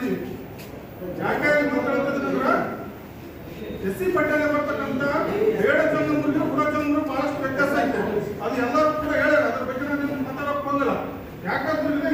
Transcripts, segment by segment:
ಮಾಡಿದ್ದೀವಿ ಯಾಕೆ ಮಾತಾಡೋದ್ರ S C ಪಟ್ಟಣ ಬರ್ತಕ್ಕಂಥ ಬೇಡ ಚಂದ್ರಮೂರು ಬುಡ ಚಂದ್ರಮೂರು ಬಹಳಷ್ಟು ವ್ಯತ್ಯಾಸ ಆಯ್ತು ಅದು ಎಲ್ಲರೂ ಕೂಡ ಹೇಳ್ಯಾರ ಅದ್ರ ಬಗ್ಗೆ ನಾನು ಮಾತಾಡಕ್ ಹೋಗಲ್ಲ ಯಾಕಂದ್ರೆ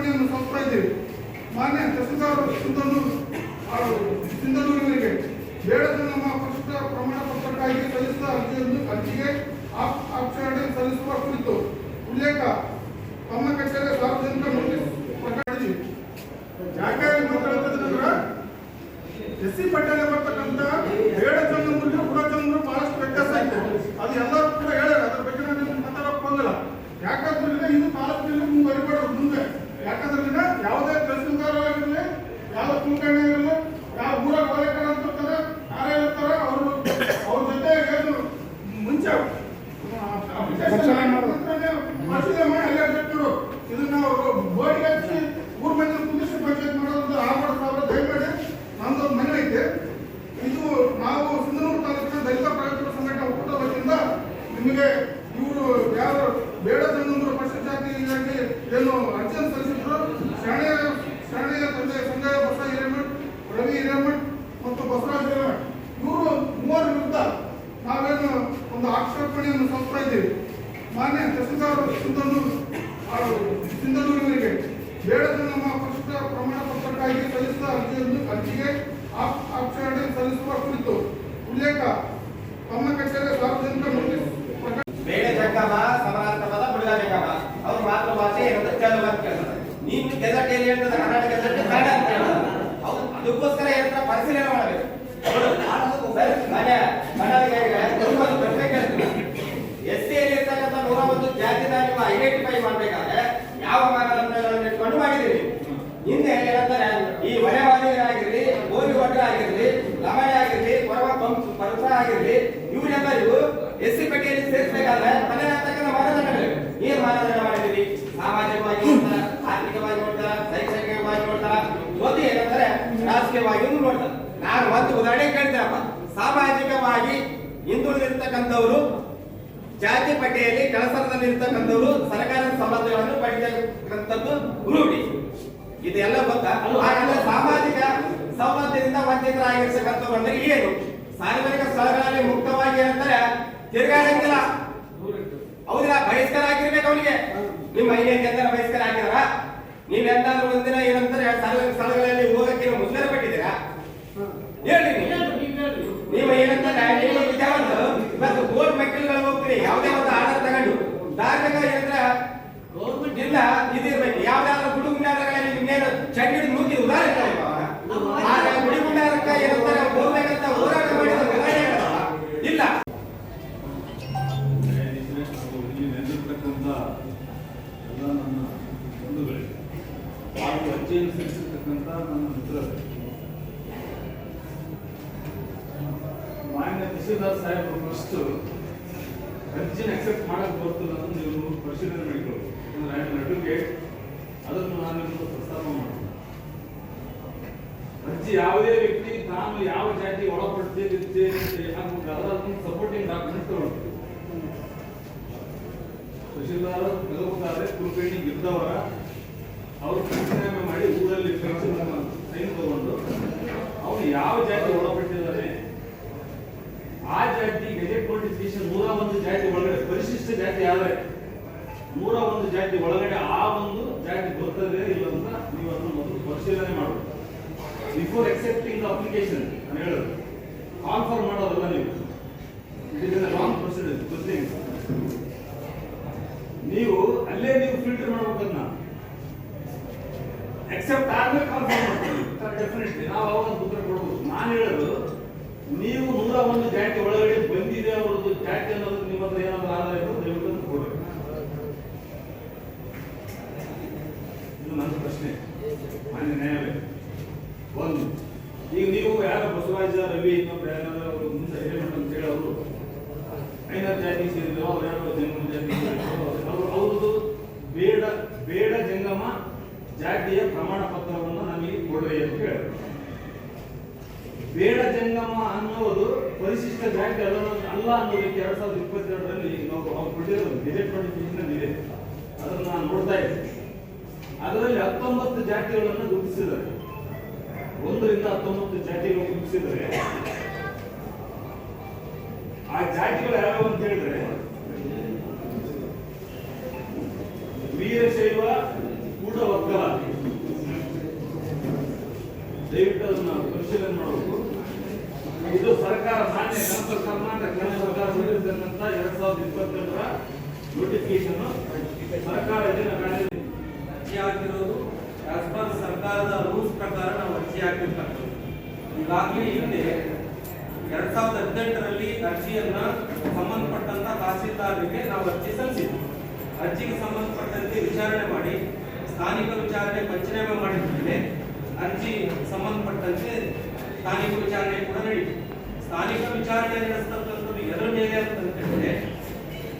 ಆಕ್ಷೇಪಣೆಯನ್ನು ಸಲ್ಲಿಸ್ತಾ ಇದ್ದೀವಿ ಮಾನ್ಯ ತಹಸೀಲ್ದಾರ್ ಸಿಂಧನೂರು ಅವರು ಸಿಂಧನೂರಿನವರಿಗೆ ಬೇಡದ ನಮ್ಮ ಪರಿಶಿಷ್ಟ ಪ್ರಮಾಣ ಪತ್ರಕ್ಕಾಗಿ ಸಲ್ಲಿಸಿದ ಅರ್ಜಿಯನ್ನು ಅರ್ಜಿಗೆ ಆಪ್- ಆಕ್ಷೇಪಣೆ ಸಲ್ಲಿಸುವ ಕುರಿತು ಉಲ್ಲೇಖ ತಮ್ಮ ಕಚೇರಿ ಸಾರ್ವಜನಿಕ ನೋಟಿಸ್ ಪ್ರಕಟಿಸಿ ಯಾಕೆ ಮಾತಾಡ್ತಿದ್ರೆ ಎಸ್ ಸಿ ಪಟ್ಟಿಯಲ್ಲಿ ಬರ್ತಕ್ಕಂಥ ಬೇಡ ಜಂಗಮರಿಗೆ ಹುಡ ಜಂಗಮರು ಬಹಳಷ್ಟು ವ್ಯತ್ಯಾಸ ಐತೆ ಅದು ಎಲ್ಲರೂ ಕೂಡ ಹೇಳ್ಯಾರ ಅದ್ರ ಬಗ್ಗೆ ನಾನು ನಿಮ್ಗೆ ಮಾತಾಡಕ್ ಹೋಗಲ್ಲ ಯಾಕಂದ್ರೆ ಈಗ ಇದು ತಾಲೂಕಿನಲ್ಲಿ ಮುಂದುವರಿಬಾರ್ದು ಮುಂದೆ ಯಾಕಂದ್ರೆ ಈಗ ಯಾವುದೇ ತಹಸೀಲ್ದಾರ್ ಆಗಿರಲಿ ಯಾವ ಕುಲಕರ್ಣಿ ಆಗಿರಲಿ ಯಾವ ಊರಾಗ ವಲಯಕರ ಅಂತ ಇರ್ತಾರೆ ಯಾರೇ ಇರ್ತಾರೆ ಅವರು ಅವ್ರ ಜೊತೆ ಏನು ಮುಂಚೆ ಪರಿಶೀಲನೆ ಮಾಡೋದು. ಪರಿಶೀಲನೆ ಮಾಡಿ ಅಲ್ಲೇ ಬಿಟ್ಟರು ಇದನ್ನ ಅವರು ಬೋರ್ಡ್ಗೆ ಹಚ್ಚಿ ಊರ್ ಮಂದಿ ಕುಂದಿಸಿ ಪಂಚಾಯತ್ ಮಾಡೋದು ಆಗ್ಬಾರ್ದು ಸಾವಿರ ದಯಮಾಡಿ ನಮ್ದು ಒಂದು ಮನೆ ಐತೆ ಇದು ನಾವು ಸಿಂಧನೂರು ತಾಲೂಕಿನ ದಲಿತ ಪ್ರಗತಿಪರ ಸಂಘಟನೆ ಒಕ್ಕೂಟ ವತಿಯಿಂದ ನಿಮಗೆ ಇವರು ಯಾರು ಬೇಡ ಜಂಗಮರು ಜಾತಿ ಜಾತಿಗಾಗಿ ಏನು ಅರ್ಜಿಯನ್ನು ಸಲ್ಲಿಸಿದ್ರು? ಶಾಣೆಯ ಶಾಣೆಯ ತಂದೆ ಸಂಜಯ ಬಸ ಹಿರೇಮಠ್, ರವಿ ಹಿರೇಮಠ್ ಮತ್ತು ಬಸವರಾಜ ಹಿರೇಮಠ್, ಇವರು ಮೂವರ ವಿರುದ್ಧ ನಾವೇನು ಒಂದು ಆಕ್ಷೇಪಣೆಯನ್ನು ಸಲ್ಲಿಸ್ತಾ ಇದ್ದೀವಿ. ಮಾನ್ಯ ತಹಸೀಲ್ದಾರ್ ಸಿಂಧನೂರು ಅವರು ಸಿಂಧನೂರಿನವರಿಗೆ ಬೇಡದ ನಮ್ಮ ಪರಿಶಿಷ್ಟ ಪ್ರಮಾಣ ಪತ್ರಕ್ಕಾಗಿ ಸಲ್ಲಿಸಿದ ಅರ್ಜಿಯನ್ನು ಅರ್ಜಿಗೆ ಆಪ್- ಆಕ್ಷೇಪಣೆ ಸಲ್ಲಿಸುವ ಕುರಿತು ಉಲ್ಲೇಖ ತಮ್ಮ ಕಚೇರಿ ಸಾರ್ವಜನಿಕ ನೋಟಿಸ್ ಪ್ರಕಟಿಸಿ ಬೇಡ ಜಂಗಮ ಸಮರಾರ್ಥವಾದ ಬುಡಗ ಜಂಗಮ ಅವ್ರ ಮಾತೃಭಾಷೆ ಏನಂತ ತೆಲುಗು ಅಂತ ಕೇಳ್ತಾರೆ ನೀನು ಗೆಜೆಟ್ ಏನ್ ಹೇಳ್ತದೆ ಕರ್ನಾಟಕ ಕನ್ನಡ ಅಂತ ಹೌದು, ಅದಕ್ಕೋಸ್ಕರ ಏನಂತ ಪರಿಶೀಲನೆ ಮಾಡಬೇಕು. ಮನೆ ಎಸ್ ಸಿ ಇರ್ತಕ್ಕಂಥ ನೂರ ಒಂದು ಜಾತಿನ ನೀವು ಐಡೆಂಟಿಫೈ ಮಾಡಬೇಕಾದ್ರೆ ಯಾವ ಮಾನದಂಡಗಳನ್ನು ಇಟ್ಕೊಂಡು ಮಾಡಿದ್ದೀರಿ? ಹಿಂದೆ ಏನಂತಾರೆ, ಈ ಹೊರೆವಾದಿಗಳಾಗಿರ್ಲಿ ಗೋರಿ ಭಟ್ರ ಆಗಿರ್ಲಿ ಲಮಣೆ ಆಗಿರ್ಲಿ, ಕೊರವ ಪಂಪ್ ಪರತ್ರ ಆಗಿರ್ಲಿ ಇವರೆಲ್ಲರಿಗೂ ಎಸ್ ಸಿ ಪಟ್ಟಿಯಲ್ಲಿ ಸೇರಿಸಬೇಕಾದ್ರೆ ಮನೆ ಅಂತಕ್ಕಂಥ ಮಾನದಂಡಗಳು ಏನ್ ಮಾನದಂಡ ಮಾಡಿದ್ದೀರಿ? ಸಾಮಾಜಿಕವಾಗಿ ನೋಡ್ತಾರ ಆರ್ಥಿಕವಾಗಿ ನೋಡ್ತಾರ ಶೈಕ್ಷಣಿಕವಾಗಿ ನೋಡ್ತಾರ ಜೊತೆ ಏನಂದ್ರೆ ರಾಜಕೀಯವಾಗಿ ನೋಡ್ತಾರೆ. ನಾನು ಒಂದು ಉದಾಹರಣೆ ಕೇಳ್ತೇನಪ್ಪ. ಸಾಮಾಜಿಕವಾಗಿ ಹಿಂದುಳಿದಿರ್ತಕ್ಕಂಥವ್ರು ಜಾತಿ ಪಟ್ಟಿಯಲ್ಲಿ ಕೆಲಸದಲ್ಲಿ ಇರ್ತಕ್ಕಂಥವ್ರು ಸರ್ಕಾರದ ಸೌಲಭ್ಯಗಳನ್ನು ಪಡೆಯತಕ್ಕಂಥದ್ದು ರೂಢಿ. ಇದೆಲ್ಲ ಗೊತ್ತಾ? ಹಾಗಾದ್ರೆ ಸಾಮಾಜಿಕ ಸಂಬಂಧದಿಂದ ವಂಚಿತರಾಗಿರ್ತಕ್ಕಂಥವ್ರು ಅಂದ್ರೆ ಏನು? ಸಾರ್ವಜನಿಕ ಸ್ಥಳಗಳಲ್ಲಿ ಮುಕ್ತವಾಗಿ ಏನಂತಾರೆ? ತಿರುಗಾಡಂಗಿಲ್ಲ. ಹೌದಿಲ್ಲ ಬಹಿಷ್ಕಾರ ಆಗಿರ್ಬೇಕು ಅವನಿಗೆ ನಿಮ್ಮ ಐದೈದು ಜನ ಬಹಿಷ್ಕಾರ ಆಗಿದಾರ ನೀವ್ ಎಂತಾದ್ರೂ ಒಂದಿನ ಏನಂತಾರೆ ಸಾರ್ವಜನಿಕ ಸ್ಥಳಗಳಲ್ಲಿ ಧಾರ್ಮಿಕ ಏನಂದ್ರೆ ಗೌರ್ಮೆಂಟ್ ಇಲ್ಲ, ಇದಿರ್ಬೇಕು. ಯಾವ್ದಾದ್ರು ಗುಡಿ ಗುಂಡಾರಗಳಲ್ಲಿ ಇನ್ನೇನು ಚಂಡಿ ಮುಗಿ ಉದಾಹರಣೆ? ಇಲ್ಲ ನನ್ನ ಬಂಧುಗಳೇ ಹಾಗೂ ಮಾನ್ಯ ತಹಸೀಲ್ದಾರ್ ಸಾಹೇಬರು ಫಸ್ಟ್ ಅರ್ಜಿನ ಅಕ್ಸೆಪ್ಟ್ ಮಾಡಕ್ ಬರ್ತಿಲ್ಲ ಅಂತ ನೀವು ಪರಿಶೀಲನೆ ಮಾಡಿಕೊಳ್ಳಿ. ಅಂದ್ರೆ ಐ ಆಮ್ ಅದನ್ನು ನಾನು ನಿಮಗೆ ಪ್ರಸ್ತಾಪ ಮಾಡ್ತೀನಿ. ಅರ್ಜಿ ಯಾವುದೇ ವ್ಯಕ್ತಿ ತಾನು ಯಾವ ಜಾತಿ ಒಳಪಡ್ತೇನೆ ಅದನ್ನು ಸಪೋರ್ಟಿಂಗ್ ಡಾಕ್ಯುಮೆಂಟ್ ತಗೊಳ್ತೀವಿ ತಹಶೀಲ್ದಾರ್ ತಗೋಬೇಕಾದ್ರೆ ಕುಲಕರ್ಣಿ ಗೆದ್ದವರ ಅವರು ರಾಜೀನಾಮೆ ಮಾಡಿ ಊರಲ್ಲಿ ಸೈನ್ ತಗೊಂಡು ಅವನು ಯಾವ ಜಾತಿ ಒಳಪಟ್ಟಿದ್ದಾನೆ ಆ ಜಾತಿ ಗೆಜೆಟ್ ನೋಟಿಫಿಕೇಶನ್ ನೂರ ಒಂದು ಜಾತಿ ಒಳಗಡೆ ಪರಿಶಿಷ್ಟ ಜಾತಿ ಆದ್ರೆ ನೂರ ಒಂದು ಜಾತಿ ಒಳಗಡೆ ಆ ಒಂದು ಜಾತಿ ಬರ್ತದೆ ಇಲ್ಲ ಅಂತ ನೀವು ಅದನ್ನು ಮೊದಲು ಪರಿಶೀಲನೆ ಮಾಡೋದು. ಬಿಫೋರ್ ಎಕ್ಸೆಪ್ಟಿಂಗ್ ದ ಅಪ್ಲಿಕೇಶನ್ ನಾನು ಹೇಳೋದು ಕಾನ್ಫರ್ಮ್ ಮಾಡೋದಲ್ಲ ನೀವು. ಇಟ್ ಲಾಂಗ್ ಪ್ರೊಸೀಜರ್ ಗೊತ್ತೇ ನೀವು ಅಲ್ಲೇ ನೀವು ಫಿಲ್ಟರ್ ಮಾಡ್ಬೇಕನ್ನ ಎಕ್ಸೆಪ್ಟ್ ಆದ್ಮೇಲೆ ಫಾರ್ ಮಾಡ್ತೀವಿ. ಡೆಫಿನೆಟ್ಲಿ ನಾವು ಅವಾಗ ಉತ್ತರ ಕೊಡ್ಬೋದು. ನಾನು ಹೇಳೋದು, ನೀವು ನೂರ ಒಂದು ಜಾತಿ ಒಳಗಡೆ ಬಂದಿದೆ ಅವ್ರದ್ದು ಜಾತಿ ಅನ್ನೋದು ನಿಮ್ಮ ಹತ್ರ ಏನಾದ್ರು ಆಧಾರ ಮೈನರ್ ಜಾತಿ ಸೇರಿದ್ರು ಅವ್ರು ಯಾರೋ ಜಂಗಮ ಜಾತಿ ಅವರು ಅವ್ರದ್ದು ಬೇಡ ಬೇಡ ಜಂಗಮ ಜಾತಿಯ ಪ್ರಮಾಣ ಪತ್ರವನ್ನು ನಮಗೆ ಕೊಡ್ರಿ ಅಂತ ಹೇಳಿದ್ರು ಬೇಡ ಜಂಗಮ ಅನ್ನೋದು ಪರಿಶಿಷ್ಟ ಜಾತಿ ಅಲ್ಲ ಅಲ್ಲ ಅನ್ನೋದಕ್ಕೆ ಎರಡ್ ಸಾವಿರದ ಇಪ್ಪತ್ತೆರಡರಲ್ಲಿ ನಾವು ಅವ್ರು ಕೊಟ್ಟಿರೋದು ಗೆಜೆಟ್ ಇದೆ. ಅದನ್ನು ನಾನು ನೋಡ್ತಾ ಇದ್ದೆ ಅದರಲ್ಲಿ ಹತ್ತೊಂಬತ್ತು ಜಾತಿಗಳನ್ನು ಗುರುತಿಸಿದ್ದಾರೆ. ಒಂದರಿಂದ ಹತ್ತೊಂಬತ್ತು ಜಾತಿಗಳು ಗುರುತಿಸಿದರೆ ಆ ಜಾತಿಗಳು ಯಾವ್ಯಾವ ಅಂತ ಹೇಳಿದ್ರೆ ವೀರಶೈವ ಕೂಡ ಒಕ್ಕಲ ದಯವಿಟ್ಟು ಅದನ್ನ ಪರಿಶೀಲನೆ ಮಾಡಬೇಕು. ಇದು ಸರ್ಕಾರ ಮಾನ್ಯ ಕರ್ನಾಟಕ ಕರ್ನಾಟಕ ಕೇಂದ್ರ ಸರ್ಕಾರ ಎರಡ್ ಸಾವಿರದ ಇಪ್ಪತ್ತೆರಡರ ನೋಟಿಫಿಕೇಶನ್ ಸರ್ಕಾರ ಅರ್ಜಿ ಹಾಕಿರೋದು ಸರ್ಕಾರದ ರೂಲ್ಸ್ ಪ್ರಕಾರ ನಾವು ಅರ್ಜಿ ಹಾಕಿರ್ತಕ್ಕಂಥದ್ದು. ಈಗಾಗಲೇ ಹಿಂದೆ ಎರಡ್ ಸಾವಿರದ ಹದಿನೆಂಟರಲ್ಲಿ ಅರ್ಜಿಯನ್ನ ಸಂಬಂಧಪಟ್ಟಂತ ತಹಸೀಲ್ದಾರರಿಗೆ ನಾವು ಅರ್ಜಿ ಸಲ್ಲಿಸಿದ್ವಿ. ಅರ್ಜಿಗೆ ಸಂಬಂಧಪಟ್ಟಂತೆ ವಿಚಾರಣೆ ಮಾಡಿ, ಸ್ಥಾನಿಕ ವಿಚಾರಣೆ ಪಂಚನಾಮೆ ಮಾಡಿದ ಮೇಲೆ ಅರ್ಜಿ ಸಂಬಂಧಪಟ್ಟಂತೆ ಸ್ಥಾನಿಕ ವಿಚಾರಣೆ ಕೂಡ ನಡೀತು. ಸ್ಥಾನಿಕ ವಿಚಾರಣೆ ನಡೆಸ್ತಕ್ಕಂಥದ್ದು ಎದರ ಮೇಲೆ ಅಂತ ಹೇಳಿದ್ರೆ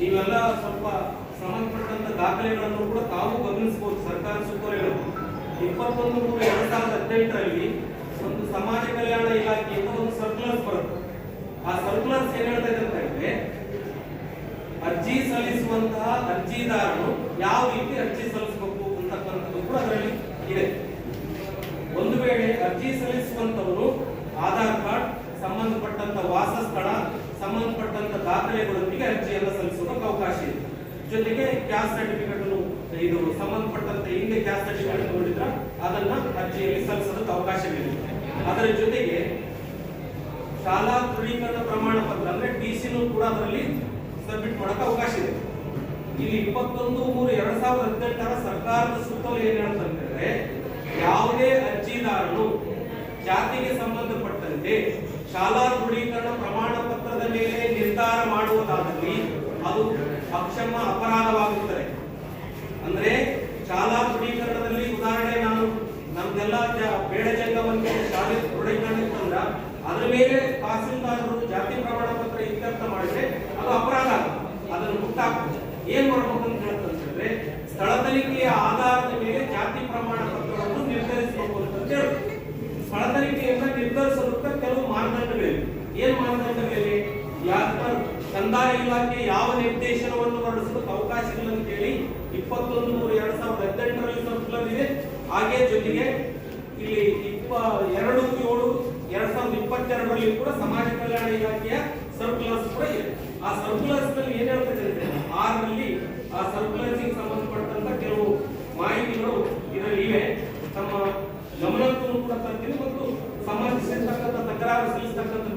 ನೀವೆಲ್ಲ ಸ್ವಲ್ಪ ಸಂಬಂಧಪಟ್ಟಂತ ದಾಖಲೆಗಳನ್ನು ಕೂಡ ತಾವು ಗಮನಿಸಬಹುದು ಸರ್ಕಾರ ಸುತ್ತೋಲೆಗಳು. ಇಪ್ಪತ್ತೊಂದು ಮೂರು ಎರಡ್ ಸಾವಿರದ ಹದಿನೆಂಟರಲ್ಲಿ ಒಂದು ಸಮಾಜ ಕಲ್ಯಾಣ ಇಲಾಖೆಯಿಂದ ಒಂದು ಸರ್ಕ್ಯುಲರ್ ಬರುತ್ತೆ. ಆ ಸರ್ಕ್ಯುಲರ್ಸ್ ಏನ್ ಹೇಳ್ತಾ ಇದೆ ಅಂತ ಹೇಳಿದ್ರೆ, ಅರ್ಜಿ ಸಲ್ಲಿಸುವಂತಹ ಅರ್ಜಿದಾರರು ಯಾವ ರೀತಿ ಅರ್ಜಿ ಸಲ್ಲಿಸಬೇಕು ಅಂತಕ್ಕಂಥದ್ದು ಕೂಡ ಅದರಲ್ಲಿ ಇದೆ. ಒಂದು ವೇಳೆ ಅರ್ಜಿ ಸಲ್ಲಿಸುವಂತವರು ಆಧಾರ್ ಕಾರ್ಡ್, ಸಂಬಂಧಪಟ್ಟಂತ ವಾಸಸ್ಥಳ, ಸಂಬಂಧಪಟ್ಟಂತ ದಾಖಲೆಗಳೊಂದಿಗೆ ಅರ್ಜಿಯನ್ನು ಸಲ್ಲಿಸೋದಕ್ಕೆ ಅವಕಾಶ ಇದೆ. ಜೊತೆಗೆ ಕ್ಯಾಸ್ಟ್ ಸರ್ಟಿಫಿಕೇಟ್ ಇದು ಸಂಬಂಧಪಟ್ಟಂತ ಹಿಂದೆ ಕ್ಯಾಸ್ಟ್ ಸರ್ಟಿಫಿಕೇಟ್ ನೋಡಿದ್ರ ಅದನ್ನ ಅರ್ಜಿಯಲ್ಲಿ ಸಲ್ಲಿಸೋದಕ್ಕೆ ಅವಕಾಶವಿದೆ. ಅದರ ಜೊತೆಗೆ ಶಾಲಾ ದೃಢೀಕರಣ ಪ್ರಮಾಣ ಪತ್ರ ಅಂದ್ರೆ ಟಿ ಸಿನೂ ಕೂಡ ಅದರಲ್ಲಿ ಸಬ್ಮಿಟ್ ಮಾಡಕ್ಕೆ ಅವಕಾಶ ಇದೆ. ಇಲ್ಲಿ ಇಪ್ಪತ್ತೊಂದು ಮೂರು ಎರಡ್ ಸಾವಿರದ ಹದಿನೆಂಟರ ಸರ್ಕಾರದ ಸುತ್ತಲೂ ಏನ್ ಹೇಳ್ತಂದ್ರೆ ಯಾವುದೇ ಅರ್ಜಿದಾರನು ಜಾತಿಗೆ ಸಂಬಂಧಪಟ್ಟಂತೆ ಶಾಲಾ ದೃಢೀಕರಣ ಪ್ರಮಾಣ ಪತ್ರದ ಮೇಲೆ ನಿರ್ಧಾರ ಮಾಡುವುದಾದಲ್ಲಿ ಅದು ಅಕ್ಷಮ ಅಪರಾಧವಾಗುತ್ತದೆ. ಅಂದ್ರೆ ಶಾಲಾ ದೃಢೀಕರಣದಲ್ಲಿ ಮಾನದಂಡಗಳಲ್ಲಿ ಏನ್ ಮಾನದಂಡಗಳಲ್ಲಿ ಯಾಕ ಕಂದಾಯ ಇಲಾಖೆ ಯಾವ ನಿರ್ದೇಶನವನ್ನು ಹೊರಡಿಸಲು ಇಲ್ಲ ಅಂತ ಹೇಳಿ ಇಪ್ಪತ್ತೊಂದು ಮೂರು ಎರಡ್ ಸಾವಿರದ ಹದಿನೆಂಟರಲ್ಲಿ ಸರ್ಕ್ಯುಲರ್ ಇದೆ ಹಾಗೆ ಜೊತೆಗೆ ಇಲ್ಲಿ ಇಪ್ಪ, ಎರಡು ಏಳು, ಎರಡ್ ಸಾವಿರದ ಇಪ್ಪತ್ತೆರಡರಲ್ಲಿ ಕೂಡ ಸಮಾಜ ಕಲ್ಯಾಣ ಇಲಾಖೆಯ ಸರ್ಕುಲರ್ಸ್ ಕೂಡ ಇದೆ. ಆ ಸರ್ಕುಲರ್ಸ್ನಲ್ಲಿ ಏನ್ ಹೇಳ್ತಾರೆ ಆರಲ್ಲಿ ಆ ಸರ್ಕ್ಯುಲರ್ entrar no